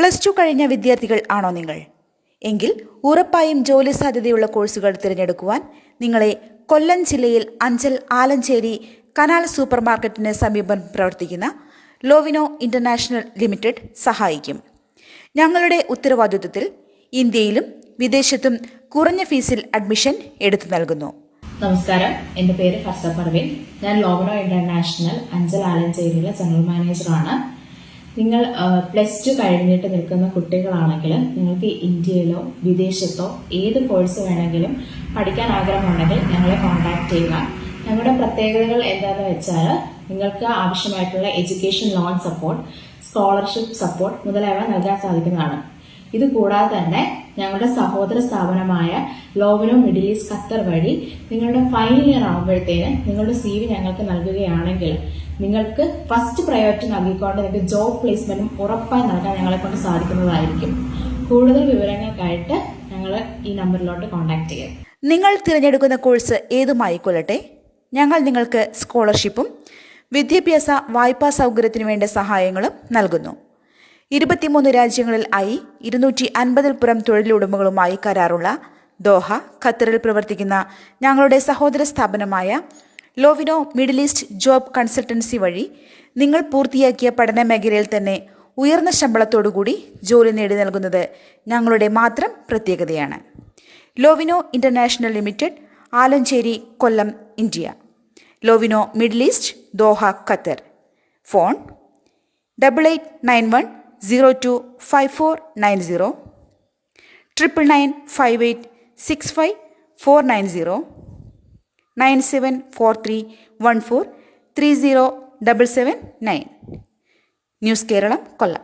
Plus two കഴിഞ്ഞ വിദ്യാർത്ഥികൾ ആണോ നിങ്ങൾ? എങ്കിൽ ഉറപ്പായും ജോലി സാധ്യതയുള്ള കോഴ്സുകൾ തിരഞ്ഞെടുക്കുവാൻ നിങ്ങളെ കൊല്ലം ജില്ലയിൽ അഞ്ചൽ ആലഞ്ചേരി കനാൽ സൂപ്പർ മാർക്കറ്റിന് സമീപം പ്രവർത്തിക്കുന്ന ലോവിനോ ഇന്റർനാഷണൽ ലിമിറ്റഡ് സഹായിക്കും. ഞങ്ങളുടെ ഉത്തരവാദിത്വത്തിൽ ഇന്ത്യയിലും വിദേശത്തും കുറഞ്ഞ ഫീസിൽ അഡ്മിഷൻ എടുത്തു നൽകുന്നു. നമസ്കാരം. എന്റെ പേര് ഹർഷ പർവീൻ ഞാൻ ലോവിനോ ഇന്റർനാഷണൽ അഞ്ചൽ ആലഞ്ചേരിയിലെ ജനറൽ മാനേജറാണ്. നിങ്ങൾ പ്ലസ് ടു കഴിഞ്ഞിട്ട് നിൽക്കുന്ന കുട്ടികളാണെങ്കിൽ നിങ്ങൾക്ക് ഇന്ത്യയിലോ വിദേശത്തോ ഏത് കോഴ്സ് വേണമെങ്കിലും പഠിക്കാൻ ആഗ്രഹമുണ്ടെങ്കിൽ ഞങ്ങളെ കോൺടാക്ട് ചെയ്യുക. ഞങ്ങളുടെ പ്രത്യേകതകൾ എന്താണെന്ന് വെച്ചാൽ നിങ്ങൾക്ക് ആവശ്യമായിട്ടുള്ള education loan support scholarship support മുതലായവ നൽകാൻ സാധിക്കുന്നതാണ്. ഇത് കൂടാതെ തന്നെ ഞങ്ങളുടെ സഹോദര സ്ഥാപനമായ ലോവനോ മിഡിൽ ഈസ്റ്റ് ഖത്തർ വഴി നിങ്ങളുടെ ഫൈനൽ ഇയർ ആകുമ്പോഴത്തേന് നിങ്ങളുടെ സി വി ഞങ്ങൾക്ക് നൽകുകയാണെങ്കിൽ നിങ്ങൾക്ക് ഫസ്റ്റ് പ്രയോറിറ്റി നൽകിക്കൊണ്ട് നിങ്ങൾക്ക് ജോബ് പ്ലേസ്മെന്റും ഉറപ്പായി നൽകാൻ ഞങ്ങളെ കൊണ്ട് സാധിക്കുന്നതായിരിക്കും. കൂടുതൽ വിവരങ്ങൾക്കായിട്ട് ഞങ്ങൾ ഈ നമ്പറിലോട്ട് കോൺടാക്ട് ചെയ്യാം. നിങ്ങൾ തിരഞ്ഞെടുക്കുന്ന കോഴ്സ് ഏതുമായിക്കൊള്ളട്ടെ ഞങ്ങൾ നിങ്ങൾക്ക് സ്കോളർഷിപ്പും വിദ്യാഭ്യാസ വായ്പാ സൗകര്യത്തിനു വേണ്ട സഹായങ്ങളും നൽകുന്നു. ഇരുപത്തിമൂന്ന് രാജ്യങ്ങളിൽ ആയി ഇരുന്നൂറ്റി അൻപതിൽ പുറം തൊഴിലുടമകളുമായി കരാറുള്ള ദോഹ ഖത്തറിൽ പ്രവർത്തിക്കുന്ന ഞങ്ങളുടെ സഹോദര സ്ഥാപനമായ Lovino Middle East job consultancy വഴി നിങ്ങൾ പൂർത്തിയാക്കിയ പഠന മേഖലയിൽ തന്നെ ഉയർന്ന ശമ്പളത്തോടുകൂടി ജോലി നേടി നൽകുന്നത് ഞങ്ങളുടെ മാത്രം പ്രത്യേകതയാണ്. Lovino international limited Alanchery Kollam India. Lovino Middle East Doha Qatar. Phone double eight nine one zero two five four nine zero triple nine five eight six five four nine zero nine seven four three one four three zero double seven nine news Kerala Kollam